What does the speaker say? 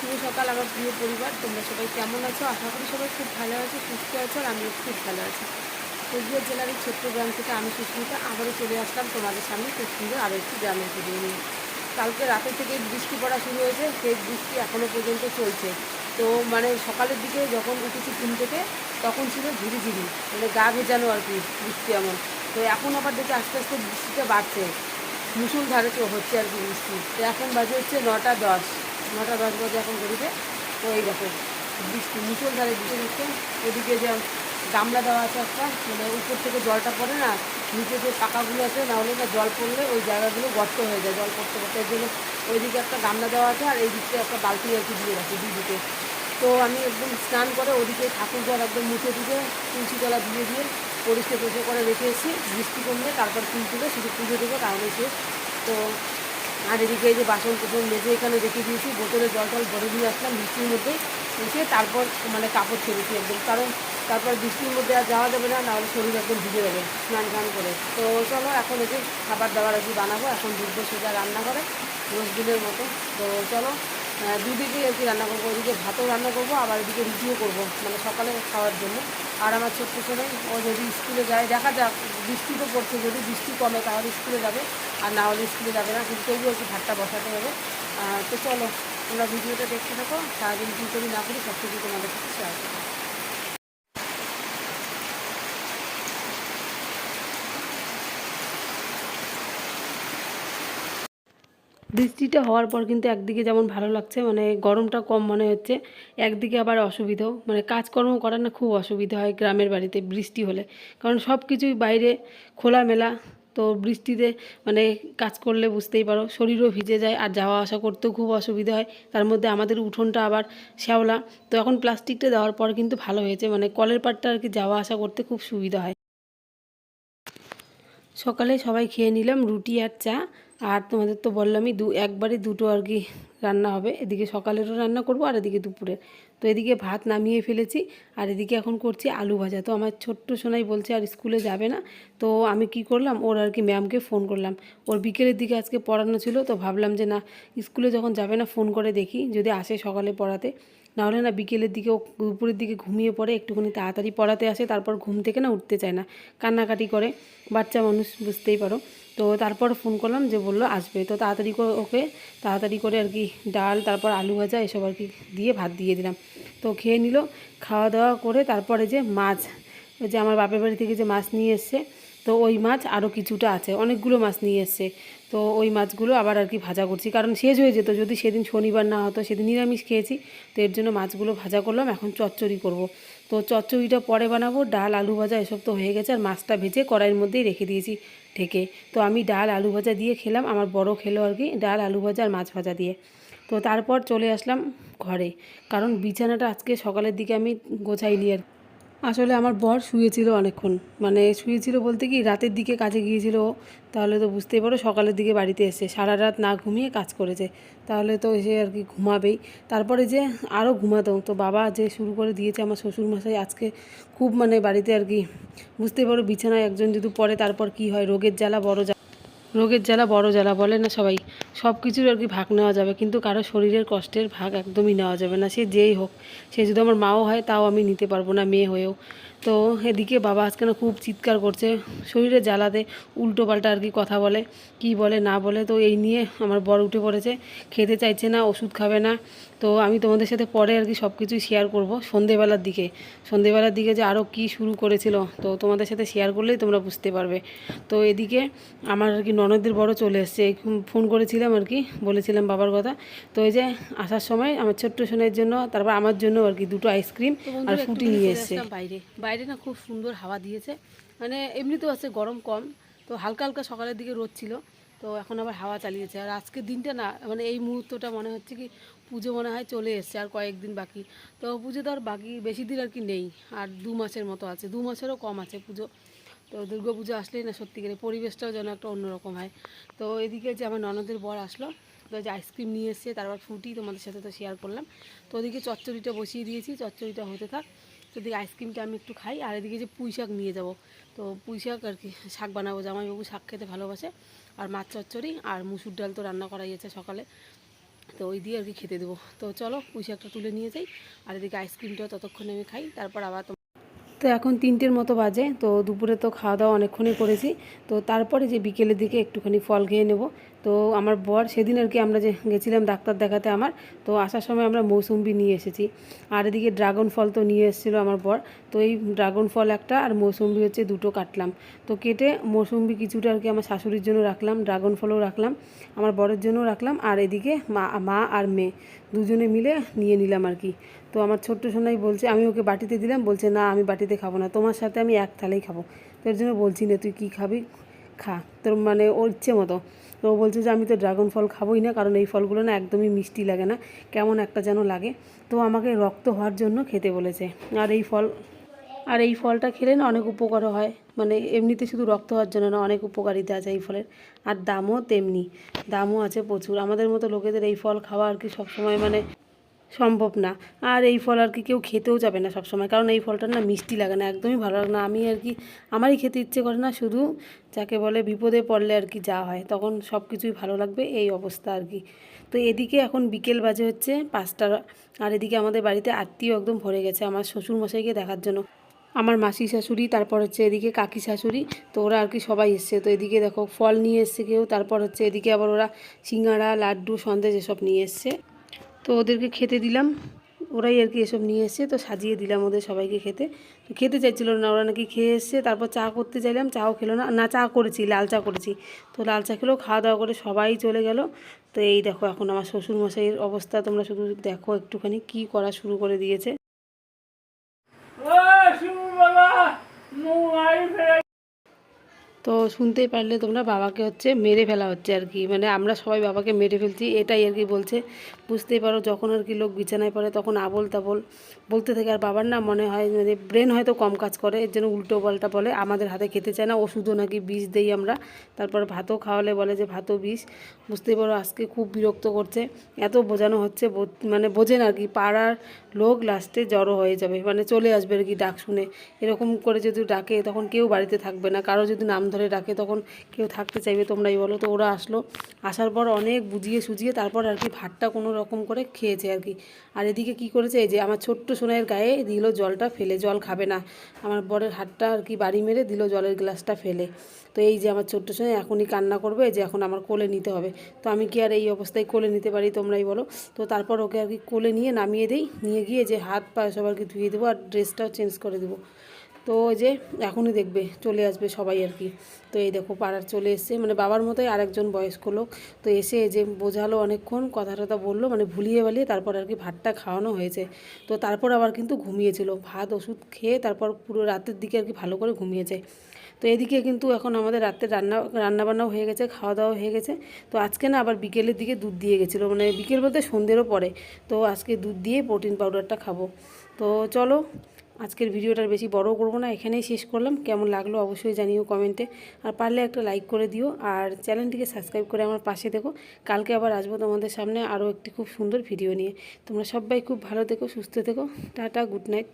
শুভ সকাল, আমার প্রিয় পরিবার। তোমরা সবাই কেমন আছো? আশা করি সবাই খুব ভালো আছো, সুস্থ আছো, আর আমিও খুব ভালো আছি। কোচবিহার জেলার এই ছোট্ট গ্রাম থেকে আমি সুস্মিতা, আবারও চলে আসলাম তোমাদের সামনে খুব সুন্দর আরও একটি গ্রামের ভিডিও নিয়ে। কালকে রাতে থেকে বৃষ্টি পড়া শুরু হয়েছে, সেই বৃষ্টি এখনও পর্যন্ত চলছে। তো মানে সকালের দিকে যখন উঠেছি ঘুম থেকে, তখন ছিল ঝিরিঝিরি মানে গা ভেজানো আর কি বৃষ্টি এমন। তো এখন আবার দেখে আস্তে আস্তে বৃষ্টিটা বাড়ছে। মুসুলধারে তো হচ্ছে আর কি বৃষ্টি। তো এখন বাজে হচ্ছে নটা দশ। নটা দশ বাজে এখন ঘড়িতে তো এই দেখো, বৃষ্টি মুসুলধারে বৃষ্টি হচ্ছে। ওদিকে যে গামলা দেওয়া আছে একটা মানে উপর থেকে জলটা পড়ে না, নিচে যে পাকাগুলো আছে, না হলে না জল পড়লে ওই জায়গাগুলো গর্ত হয়ে যায় জল পড়তে পড়তে। জন্য ওইদিকে একটা গামলা দেওয়া আছে আর এই দিকটা একটা বালতি আর কি দিয়ে রাখি দুই দিকে তো আমি একদম স্নান করে ওদিকে ঠাকুর জল একদম মুছে টুকে তুলসী তলা দিয়ে দিয়ে পরিষ্কার পরিষ্কার করে রেখে এসেছি। বৃষ্টি কমলে তারপর ফুল তুলে শুধু পুজো দেবো তাহলে শেষ। তো আর এদিকে এই যে বাসন কুসন মেঝে এখানে রেখে দিয়েছি, বোতলে জল টল ভরে দিয়ে আসলাম, বৃষ্টির মধ্যে এসে তারপর মানে কাপড় ছেড়েছি একদম। কারণ তারপর বৃষ্টির মধ্যে আর যাওয়া যাবে না, নাহলে শরীর একদম ভিজে যাবে স্নান টান করে। তো চলো এখন এসে খাবার দাবার আর কি বানাবো, এখন ঢুকবো সোজা রান্না করে রোজ দিনের মতো। তো চলো আহ, দুদিকেই আর কি রান্না করব ওদিকে ভাতও রান্না করব আবার এদিকে রুটিও করব মানে সকালে খাওয়ার জন্য। আর আমার ছোট্ট ছেলে ও যদি স্কুলে যায় দেখা যাক বৃষ্টি তো পড়ছে যদি বৃষ্টি কমে তাহলে স্কুলে যাবে আর না হলে স্কুলে যাবে না কিন্তু তবুও একটু ভাতটা বসাতে হবে। তো চলো তোমরা ভিডিওটা দেখতে থাকো সারাদিন কী করি না করি সব কিছু তোমাদের সাথে শেয়ার বৃষ্টিটা হওয়ার পর কিন্তু একদিকে যেমন ভালো লাগছে মানে গরমটা কম মনে হচ্ছে, একদিকে আবার অসুবিধাও মানে কাজকর্ম করার না খুব অসুবিধা হয় গ্রামের বাড়িতে বৃষ্টি হলে। কারণ সব কিছুই বাইরে খোলামেলা, তো বৃষ্টিতে মানে কাজ করলে বুঝতেই পারো, শরীরও ভিজে যায়, আর যাওয়া আসা করতেও খুব অসুবিধা হয়, তার মধ্যে আমাদের উঠোনটা আবার শ্যাওলা, তো এখন প্লাস্টিকটা দেওয়ার পর কিন্তু ভালো হয়েছে মানে কলের পাড়টা আর কি যাওয়া আসা করতে খুব সুবিধা হয়। সকালে সবাই খেয়ে নিলাম রুটি আর চা আর তোমাদের তো বললামই দু একবারই দুটো আর কি রান্না হবে। এদিকে সকালেরও রান্না করব আর এদিকে দুপুরে তো এদিকে ভাত নামিয়ে ফেলেছি আর এদিকে এখন করছি আলু ভাজা। তো আমার ছোট্ট সোনাই বলছে আর স্কুলে যাবে না। তো আমি কি করলাম? ওর আর কি ম্যামকে ফোন করলাম। ওর বিকেলের দিকে আজকে পড়ানো ছিল। তো ভাবলাম যে না, স্কুলে যখন যাবে না ফোন করে দেখি, যদি আসে সকালে পড়াতে। নাহলে না বিকেলের দিকে ও দুপুরের দিকে ঘুমিয়ে পড়ে, একটুখানি তাড়াতাড়ি পড়াতে আসে, তারপর ঘুম থেকে না উঠতে চায় না। কান্নাকাটি করে। বাচ্চা মানুষ, বুঝতেই পারো। তো তারপর ফোন করলাম যে বলল, আসবে। তো তাড়াতাড়ি করে ওকে, তাড়াতাড়ি করে আর কি ডাল, তারপর আলু ভাজা, এসব আর কি দিয়ে ভাত দিয়ে দিলাম। তো খেয়ে নিল, খাওয়া দাওয়া করে তারপরে যে মাছ যে আমার বাপের বাড়ি থেকে যে মাছ নিয়ে এসছে, তো ওই মাছ আরও কিছুটা আছে, অনেকগুলো মাছ নিয়ে এসছে। তো ওই মাছগুলো আবার আর কি ভাজা করছি, কারণ শেষ হয়ে যেত, যদি সেদিন শনিবার না হতো, সেদিন নিরামিষ খেয়েছি, তো এর জন্য মাছগুলো ভাজা করলাম, এখন চচ্চড়ি করব। তো চচ্চড়িটা পরে বানাবো, ডাল, আলু ভাজা, এসব তো হয়ে গেছে, আর মাছটা ভেজে কড়াইয়ের মধ্যেই রেখে দিয়েছি। ঢেকে তো আমি ডাল, আলু ভাজা দিয়ে খেলাম, আমার বড় খেলো আর কি, ডাল, আলু ভাজা আর মাছ ভাজা দিয়ে তো তারপর চলে আসলাম ঘরে, কারণ বিছানাটা আজকে সকালের দিকে আমি গোছাইনি আর। আসলে আমার বর শুয়েছিল অনেকক্ষণ। মানে শুয়েছিল বলতে কি, রাতের দিকে কাজে গিয়েছিল, তাহলে তো বুঝতেই পারো সকালের দিকে বাড়িতে এসে, সারা রাত না ঘুমিয়ে কাজ করেছে। তাহলে তো এসে আর কি ঘুমাবেই। তারপরে যে আরও ঘুমাতো, তো বাবা যে শুরু করে দিয়েছে আমার শ্বশুরমশাই আজকে খুব মানে বাড়িতে আর কি, বুঝতেই পারো বিছানায় একজন যদি পড়ে তারপর কি হয়, রোগের জ্বালা বড় জ্বালা, রোগের জ্বালা বড় জ্বালা বলে না সবাই। সব কিছুর আর কি ভাগ নেওয়া যাবে, কিন্তু কারও শরীরের কষ্টের ভাগ একদমই নেওয়া যাবে না। সে যেই হোক, সে যদি আমার মাও হয়, তাও আমি নিতে পারব না, মেয়ে হয়েও। তো এদিকে বাবা আজকে না খুব চিৎকার করছে, শরীরে জ্বালাতে উল্টো পাল্টা আর কি কথা বলে, কি বলে, না বলে। তো এই নিয়ে আমার বর উঠে পড়েছে, খেতে চাইছে না, ওষুধ খাবে না। তো আমি তোমাদের সাথে পরে আর কি সব কিছুই শেয়ার করব সন্ধেবেলার দিকে। সন্ধেবেলার দিকে যে আরও কি শুরু করেছিল, তো তোমাদের সাথে শেয়ার করলেই তোমরা বুঝতে পারবে। তো এদিকে আমার আর কি ননদের বড় চলে এসছে ফোন ফোন করেছিলাম আর কি বলেছিলাম বাবার কথা। তো এই যে আসার সময় আমার ছোট্ট সোনের জন্য তারপর আমার জন্য আর কি দুটো আইসক্রিম আর ফুটি নিয়ে এসছে। বাইরে। বাইরে না খুব সুন্দর হাওয়া দিয়েছে। মানে এমনিতেও আছে গরম কম তো হালকা হালকা সকালের দিকে রোদ ছিল তো এখন আবার হাওয়া চালিয়েছে। আর আজকের দিনটা না মানে এই মুহূর্তটা মনে হচ্ছে কি পুজো মনে হয় চলে এসছে আর কয়েকদিন বাকি। তো পুজো তো আর বাকি বেশি দিন আর কি নেই আর দু মাসের মতো আছে। দু মাসেরও কম আছে পুজো। তো পুজো আসলেই না সত্যিকারে পরিবেশটাও যেন একটা অন্যরকম হয়। তো এদিকে যে আমার ননদের বর আসলো, তো যে আইসক্রিম নিয়ে এসছে তারপর ফুটি তোমাদের সাথে তো শেয়ার করলাম। তো ওদিকে চচ্চড়িটা বসিয়ে দিয়েছি, চচ্চড়িটা হতে থাক। তো এদিকে আইসক্রিমটা আমি একটু খাই, আর এদিকে যে পুঁই শাক নিয়ে যাব। তো পুঁই শাক আর কি, শাক বানাবো, জামাইবাবু শাক খেতে ভালোবাসে। আর মাছ চচ্চড়ি আর মুসুর ডাল তো রান্না করাই আছে সকালে। তো ওই দিয়ে আর কি খেতে দেবো। তো চলো পুঁই শাকটা তুলে নিয়ে যাই, আর এদিকে আইসক্রিমটাও ততক্ষণে আমি খাই, তারপর আবার তো এখন তিনটের মতো বাজে, তো দুপুরে তো খাওয়া দাওয়া অনেকক্ষণই করেছি। তো তারপরে যে বিকেলের দিকে একটুখানি ফল খেয়ে নেব। তো আমার বর সেদিন আর কি আমরা যে গেছিলাম ডাক্তার দেখাতে আমার, তো আসার সময় আমরা মৌসুম্বি নিয়ে এসেছি। আর এদিকে ড্রাগন ফল তো নিয়ে এসেছিল আমার বর, তো এই ড্রাগন ফল একটা আর মৌসুম্বি হচ্ছে দুটো কাটলাম। তো কেটে মৌসুম্বি কিছুটা আর কি আমার শাশুড়ির জন্য রাখলাম, ড্রাগন ফলও রাখলাম, আমার বরের জন্যও রাখলাম, আর এদিকে মা মা আর মেয়ে দুজনে মিলে নিয়ে নিলাম আর কি। তো আমার ছোট্ট সোনাই বলছে, আমি ওকে বাটিতে দিলাম। বলছে, না, আমি বাটিতে খাব না, তোমার সাথে আমি এক থালেই খাব। তো এর জন্য বলছি, না, তুই কী খাবি? খা, তোর মানে ওর ইচ্ছে মতো। তো ও বলছে যে, আমি তো ড্রাগন ফল খাবোই না, কারণ এই ফলগুলো না একদমই মিষ্টি লাগে না, কেমন একটা যেন লাগে। তো আমাকে রক্ত হওয়ার জন্য খেতে বলেছে। আর এই ফল, আর এই ফলটা খেলে না অনেক উপকার হয়। মানে এমনিতে শুধু রক্ত হওয়ার জন্য না, অনেক উপকারিতা আছে এই ফলের। আর দামও তেমনি, দামও আছে প্রচুর। আমাদের মতো লোকেদের এই ফল খাওয়া আর কি সবসময় মানে সম্ভব না। আর এই ফল আর কি কেউ খেতেও যাবে না সবসময়। কারণ এই ফলটা না মিষ্টি লাগে না, একদমই ভালো লাগে না। আমি আর কি, আমারই খেতে ইচ্ছে করে না শুধু যাকে বলে বিপদে পড়লে আর কি যা হয়। তখন সব কিছুই ভালো লাগবে, এই অবস্থা আর কি। তো এদিকে এখন বিকেল বাজে হচ্ছে পাঁচটা। আর এদিকে আমাদের বাড়িতে আত্মীয় একদম ভরে গেছে আমার শ্বশুর মশাইকে দেখার জন্য। আমার মাসি শাশুড়ি, তারপর হচ্ছে এদিকে কাকি শাশুড়ি, তো ওরা আর কি সবাই এসছে। তো এদিকে দেখো ফল নিয়ে এসছে কেউ, তারপর হচ্ছে এদিকে আবার ওরা সিঙ্গাড়া লাড্ডু, সন্দেশ এসব নিয়ে এসছে। তো ওদেরকে খেতে দিলাম। ওরাই আর কি এসব নিয়ে এসছে তো সাজিয়ে দিলাম ওদের সবাইকে খেতে। তো খেতে চাইছিল না, ওরা নাকি খেয়ে এসছে তারপর চা করতে চাইলাম, চাও খেলো না না চা করেছি, লাল চা করেছি। তো লাল চা খেলেও খাওয়া দাওয়া করে সবাই চলে গেল। তো এই দেখো এখন আমার শ্বশুরমশাইয়ের অবস্থা, তোমরা শুধু দেখো একটুখানি কি করা শুরু করে দিয়েছে। তো শুনতেই পারলে তোমরা বাবাকে হচ্ছে মেরে ফেলা হচ্ছে আর কি। মানে আমরা সবাই বাবাকে মেরে ফেলছি, এটাই আর কি বলছে। বুঝতেই পারো যখন আর কি লোক বিছানায় পড়ে তখন আবল তাবল বলতে থাকে, আর বাবার না মনে হয় মানে ব্রেন হয়তো কম কাজ করে, এর জন্য উল্টো পাল্টা বলে, আমাদের হাতে খেতে চায় না, ওষুধও নাকি বিষ দেই আমরা। তারপর ভাতও খাওয়ালে বলে যে ভাতও বিষ। বুঝতেই পারো আজকে খুব বিরক্ত করছে। এত বোঝানো হচ্ছে মানে বোঝেন আর কি, পাড়ার লোক লাস্টে জড়ো হয়ে যাবে। মানে চলে আসবে আর কি ডাক শুনে। এরকম করে যদি ডাকে তখন কেউ বাড়িতে থাকবে না, কারও যদি নাম ধরে ডাকে তখন কেউ থাকতে চাইবে তোমরাই বলো। তো ওরা আসলো, আসার পর অনেক বুঝিয়ে সুজিয়ে তারপর আর কি ভাতটা কোনো রকম করে খেয়েছে আর কি। আর এদিকে কি করেছে, এই যে আমার ছোট্ট সোনাইয়ের গায়ে দিল জলটা ফেলে, জল খাবে না। আমার বরের হাতটা আর কি বাড়ি মেরে দিল, জলের গ্লাসটা ফেলে। তো এই যে আমার ছোট্ট সোনাই এখনই কান্না করবে যে এখন আমার কোলে নিতে হবে। তো আমি কি আর এই অবস্থায় কোলে নিতে পারি তোমরাই বলো। তো তারপর ওকে আর কি কোলে নিয়ে নামিয়ে দেই, নিয়ে গিয়ে যে হাত পা সব আর কি ধুয়ে দেবো আর ড্রেসটাও চেঞ্জ করে দেবো। তো ওই যে এখনই দেখবে, চলে আসবে সবাই আর কি। তো এই দেখো পাড়ার চলে এসছে মানে বাবার মতোই আরেকজন বয়স্ক লোক। তো এসে যে বোঝালো অনেকক্ষণ কথা টথা বলল মানে ভুলিয়ে বালিয়ে তারপর আর কি ভাতটা খাওয়ানো হয়েছে। তো তারপর আবার কিন্তু ঘুমিয়েছিল, ভাত, ওষুধ খেয়ে তারপর পুরো রাতের দিকে আর কি ভালো করে ঘুমিয়েছে। তো এদিকে কিন্তু এখন আমাদের রাতে রান্না, রান্নাবান্নাও হয়ে গেছে খাওয়া দাওয়া হয়ে গেছে। তো আজকে না আবার বিকেলের দিকে দুধ দিয়ে গেছিল মানে বিকেল বলতে সন্ধ্যেরও পরে। তো আজকে দুধ দিয়ে প্রোটিন পাউডারটা খাব। তো চলো আজকের ভিডিওটার বেশি বড় করব না, এখানেই শেষ করলাম। কেমন লাগল অবশ্যই জানিও কমেন্টে। আর পারলে একটা লাইক করে দিও। আর চ্যানেলটিকে সাবস্ক্রাইব করে আমার পাশে দেখো কালকে আবার আসব তোমাদের সামনে আরও একটি খুব সুন্দর ভিডিও নিয়ে। তোমরা সবাই খুব ভালো থেকো, সুস্থ থেকো। Tata good night